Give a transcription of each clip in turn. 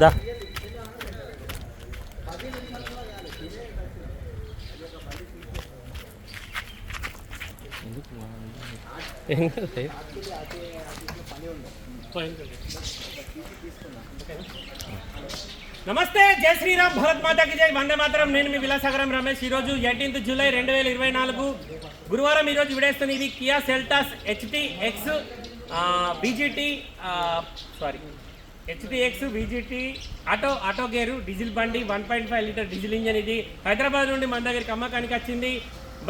దా. నమస్తే జై శ్రీరామ్ భరత్ మాతాకి జై వందే మాతరం. నేను మీ విలాసాగరం రమేష్. ఈరోజు ఎయిటీన్త్ జూలై రెండు వేల ఇరవై నాలుగు గురువారం ఈరోజు విడేస్తుంది ఇది Kia Seltos HT X BGT sorry HDX BGT auto auto gear diesel బండి one point five litre diesel engine ఇది. హైదరాబాద్ నుండి మన దగ్గరికి అమ్మకానికి వచ్చింది.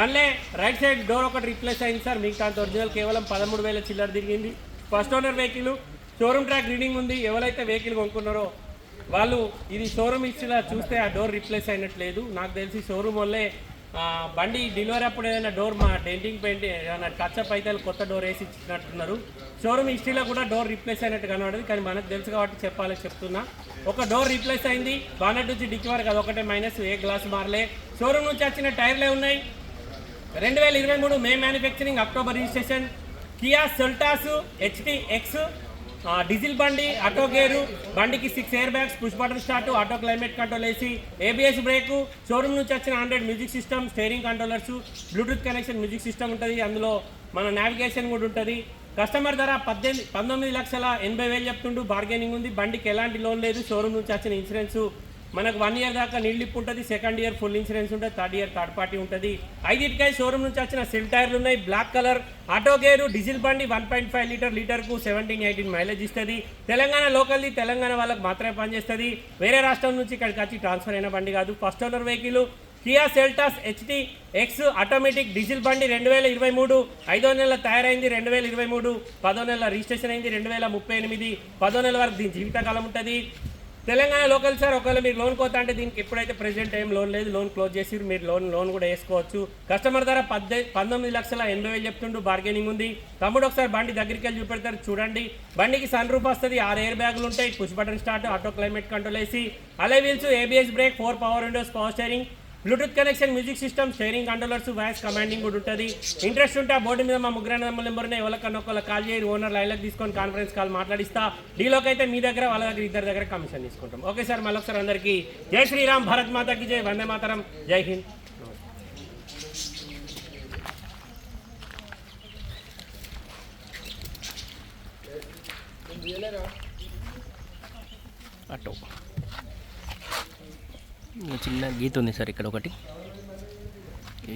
మళ్ళీ రైట్ సైడ్ డోర్ ఒకటి రీప్లేస్ అయింది సార్. మీకు అంత ఒరిజినల్ కేవలం పదమూడు వేల చిల్లర తిరిగింది. First owner vehicle showroom track reading ఉంది. ఎవరైతే వెహికల్ కొనుక్కున్నారో వాళ్ళు ఇది షోరూమ్ ఇచ్చిన చూస్తే ఆ డోర్ రీప్లేస్ అయినట్లేదు. నాకు తెలిసి షోరూమ్ వల్లే బండి డెలివరీ అప్పుడు ఏదైనా డోర్ మా డెంటింగ్ పెయింట్ ఏదైనా టచ్అప్ అయితే కొత్త డోర్ వేసి ఇచ్చినట్టున్నారు. షోరూమ్ హిస్టరీలో కూడా డోర్ రీప్లేస్ అయినట్టు కనబడదు కానీ మనకు తెలుసు కాబట్టి చెప్పాలని చెప్తున్నా. ఒక డోర్ రీప్లేస్ అయింది బానెట్ నుంచి డిక్కి వరకు ఒకటే మైనస్ ఏ గ్లాస్ మారలే. షోరూమ్ నుంచి వచ్చిన టైర్లే ఉన్నాయి. రెండు వేల ఇరవై మూడు May manufacturing October registration Kia Seltos HD X diesel బండి ఆటో గేరు బండికి six air bags push button start auto climate control వేసి ఏబిఎస్ బ్రేకు షోరూమ్ నుంచి వచ్చిన hundred music system steering controllers Bluetooth connection music system ఉంటుంది. అందులో మన navigation కూడా ఉంటుంది. కస్టమర్ ధర పద్దెనిమిది పంతొమ్మిది లక్షల ఎనభై వేలు చెప్తుండు. బార్గెనింగ్ ఉంది. బండికి ఎలాంటి లోన్ లేదు. షోరూమ్ నుంచి వచ్చిన ఇన్సూరెన్స్ మనకు వన్ ఇయర్ దాకా నీళ్ళిప్పు ఉంటుంది సెకండ్ ఇయర్ ఫుల్ ఇన్సూరెన్స్ ఉంటుంది థర్డ్ ఇయర్ థర్డ్ పార్టీ ఉంటుంది. ఐదింటికై షోరూమ్ నుంచి వచ్చిన సెల్ టైర్లు ఉన్నాయి black colour auto gear diesel బండి వన్ పాయింట్ ఫైవ్ లీటర్ లీటర్కు సెవెంటీన్ ఎయిటీన్ మైలేజ్ ఇస్తుంది. తెలంగాణ లోకల్ది తెలంగాణ వాళ్ళకి మాత్రమే పనిచేస్తుంది. వేరే రాష్ట్రం నుంచి ఇక్కడికి వచ్చి ట్రాన్స్ఫర్ అయిన బండి కాదు. First owner vehicle Kia Seltos HT X automatic diesel బండి రెండు వేల ఇరవై మూడు ఐదో నెల తయారైంది రెండు వేల ఇరవై మూడు పదో నెల రిజిస్ట్రేషన్ అయింది రెండు వేల ముప్పై ఎనిమిది పదో నెల వరకు దీని జీవితకాలం ఉంటుంది. తెలంగాణ లోకల్ సార్ ఒకవేళ మీరు లోన్ కోత అంటే దీనికి ఎప్పుడైతే ప్రెసెంట్ ఏం లోన్ లేదు లోన్ క్లోజ్ చేసి మీరు లోన్ లోన్ కూడా వేసుకోవచ్చు. కస్టమర్ ధర పద్దె పంతొమ్మిది లక్షల ఎనభై వేలు చెప్తుండు బార్గెనింగ్ ఉంది. తమ్ముడు ఒకసారి బండి దగ్గరికి వెళ్ళి చూపెడతారు చూడండి. బండికి సన్ రూప్ వస్తుంది ఆరు ఎయిర్ బ్యాగులు ఉంటాయి push button start auto climate control వేసి alloy wheels ABS brake four power windows power steering Bluetooth connection music system steering controllers voice commanding కూడా ఉంటుంది. ఇంట్రెస్ట్ ఉంటే ఆ బోర్డు మీద మా ముగ్గురు నెంబర్ నెంబర్ని ఎవరికన్నా ఒకళ్ళ కాల్ చేయి ఓనర్ లైన్లకు తీసుకొని కాన్ఫరెన్స్ కాల్ మాట్లాడిస్తా. డీలోకి అయితే మీ దగ్గర వాళ్ళ దగ్గర ఇద్దరి దగ్గర కమిషన్ తీసుకుంటాం. ఓకే సార్ మళ్ళీ ఒకసారి అందరికీ జై శ్రీరామ్ భారత్ మాతకి జై వందే మాతరం జై హింద్. ఆటో చిన్న గీత ఉంది సార్ ఇక్కడ ఒకటి.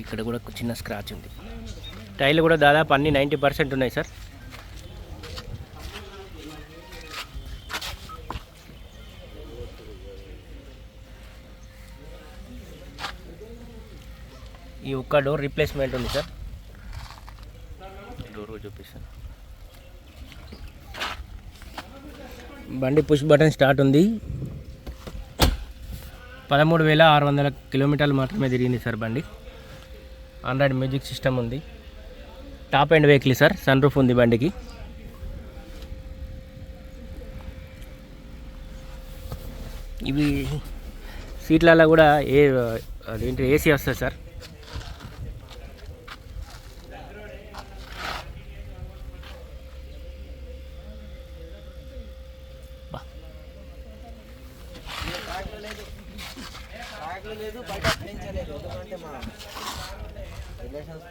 ఇక్కడ కూడా చిన్న స్క్రాచ్ ఉంది. టైర్లు కూడా దాదాపు అన్ని నైంటీ పర్సెంట్ ఉన్నాయి సార్. ఈ ఒక్క డోర్ రీప్లేస్మెంట్ ఉంది సార్. డోర్ చూపిస్తాను. బండి పుష్ బటన్ స్టార్ట్ ఉంది. పదమూడు వేల ఆరు వందల కిలోమీటర్లు మాత్రమే తిరిగింది సార్ బండి. ఆండ్రాయిడ్ మ్యూజిక్ సిస్టమ్ ఉంది. Top end vehicle sir sunroof ఉంది బండికి. ఇవి సీట్లలో కూడా ఏ అదేంటి ఏసీ వస్తుంది సార్. బ్యాగ్లో లేదు బయట పెంచలేదు ఎందుకంటే మా రిలేషన్స్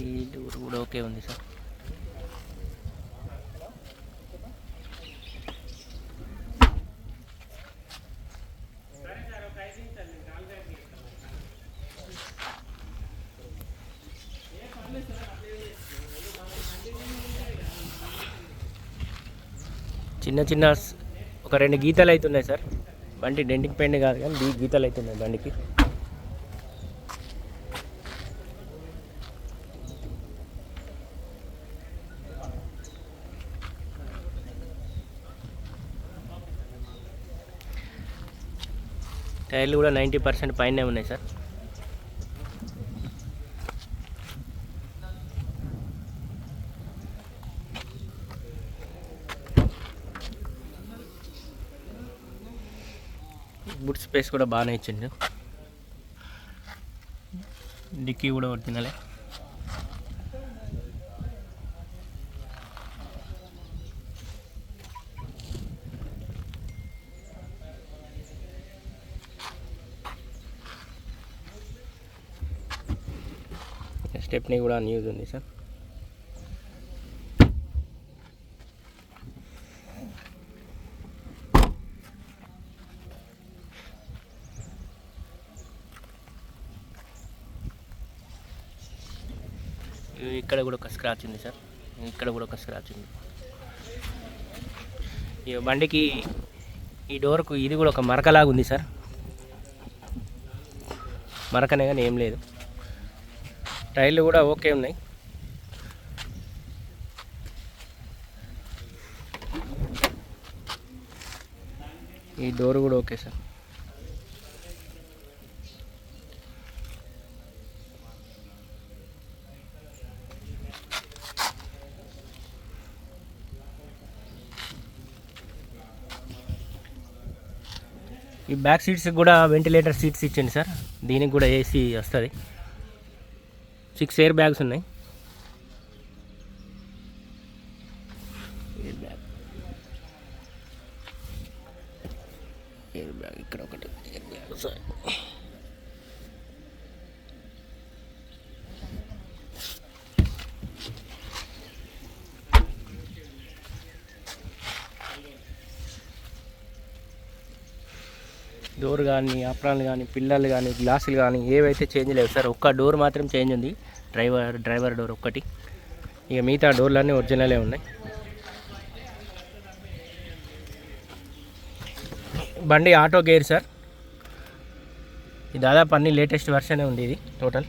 ఈ డోర్ కూడా ఓకే ఉంది సార్. చిన్న చిన్న ఒక రెండు గీతలు అవుతున్నాయి సార్. బండి డెంటింగ్ పెయింట్ కాదు కానీ గీతలు అవుతున్నాయి బండికి. టైర్లు కూడా నైంటీ పర్సెంట్ పైనే ఉన్నాయి సార్. బుట్ స్పేస్ కూడా బాగానే ఇచ్చిండు. డిక్కీ కూడా ఒరిజినలే. స్టెప్ని కూడా న్యూస్ ఉంది సార్. ఇక్కడ కూడా ఒక స్క్రాచ్ ఉంది సార్. ఇక్కడ కూడా ఒక స్క్రాచ్ ఉంది. ఈ బండికి ఈ డోర్కు ఇది కూడా ఒక మరకలాగా ఉంది సార్. మరకనే కానీ ఏం లేదు. టైర్లు కూడా ఓకే ఉన్నాయి. ఈ డోర్ కూడా ఓకే సార్. ఈ బ్యాక్ సీట్స్ కూడా వెంటిలేటర్ సీట్స్ ఇచ్చింది సార్. దీనికి కూడా ఏసీ వస్తుంది. సిక్స్ ఎయిర్ బ్యాగ్స్ ఉన్నాయి. ఎయిర్ బ్యాగ్ ఎయిర్ బ్యాగ్ ఇక్కడ ఒకటి. ఎయిర్ బ్యాగ్ సార్ డోర్ కానీ అప్రాన్లు కానీ పిల్లలు కానీ గ్లాసులు కానీ ఏవైతే చేంజ్ లేవు. సార్ ఒక్క డోర్ మాత్రం చేంజ్ ఉంది. డ్రైవర్ డ్రైవర్ డోర్ ఒక్కటి. ఇక మిగతా డోర్లన్నీ ఒరిజినలే ఉన్నాయి. బండి ఆటో గేర్ సార్. ఇది దాదాపు అన్ని లేటెస్ట్ వర్షనే ఉంది ఇది టోటల్.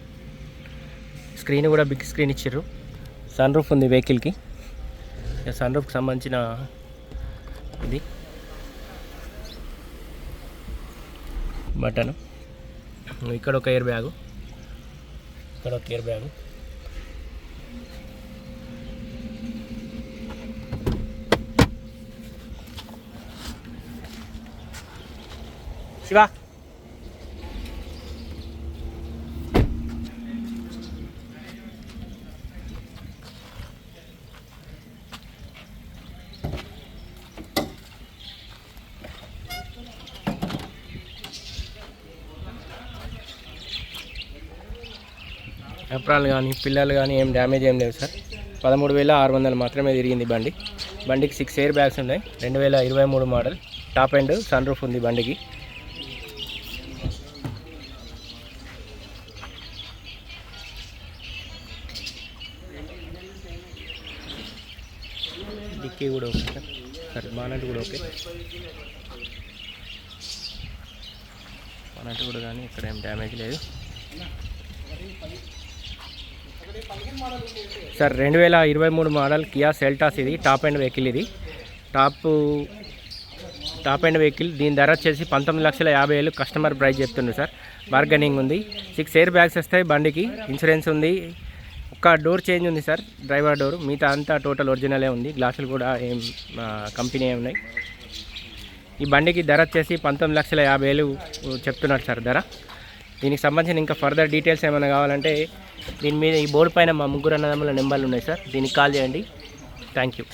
స్క్రీన్ కూడా బిగ్ స్క్రీన్ ఇచ్చారు సన్ రూఫ్ ఉంది వెహికల్కి. సన్ రూఫ్కి సంబంధించిన ఇది. బటన్. ఇక్కడ ఒక ఎయిర్ బ్యాగు. ఇక్కడ ఒక ఎయిర్ బ్యాగు ఎప్రాలు కానీ పిల్లలు కానీ ఏం డ్యామేజ్ ఏం లేవు సార్. పదమూడు వేల ఆరు వందలు మాత్రమే తిరిగింది బండి. బండికి సిక్స్ ఎయిర్ బ్యాగ్స్ ఉన్నాయి. రెండు వేల ఇరవై మూడు model top end sunroof ఉంది బండికి. డిక్కీ కూడా ఓకే సార్. సరే బానట్ కూడా ఓకే. బానట్ కూడా కానీ ఇక్కడ ఏం డ్యామేజ్ లేదు. సార్ రెండు వేల ఇరవై మూడు మోడల్ కియా సెల్టాస్ ఇది టాప్ అండ్ వెహికల్ ఇది. టాప్ టాప్ అండ్ వెహికల్ దీని ధర వచ్చేసి పంతొమ్మిది లక్షల యాభై వేలు కస్టమర్ ప్రైస్ చెప్తుండ్రు సార్. బార్గెనింగ్ ఉంది. సిక్స్ ఎయిర్ బ్యాగ్స్ వస్తాయి బండికి. ఇన్సూరెన్స్ ఉంది. ఒక్క డోర్ చేంజ్ ఉంది సార్ డ్రైవర్ డోర్ మిగతా అంతా టోటల్ ఒరిజినలే ఉంది. గ్లాసులు కూడా ఏం కంపెనీ ఉన్నాయి. ఈ బండికి ధర వచ్చేసి పంతొమ్మిది లక్షల యాభై వేలు చెప్తున్నారు సార్ ధర. దీనికి సంబంధించిన ఇంకా ఫర్దర్ డీటెయిల్స్ ఏమైనా కావాలంటే దీని మీద ఈ బోర్డు పైన మా ముగ్గురు అన్నదమ్ముల నెంబర్లు ఉన్నాయి సార్. దీనికి కాల్ చేయండి. Thank you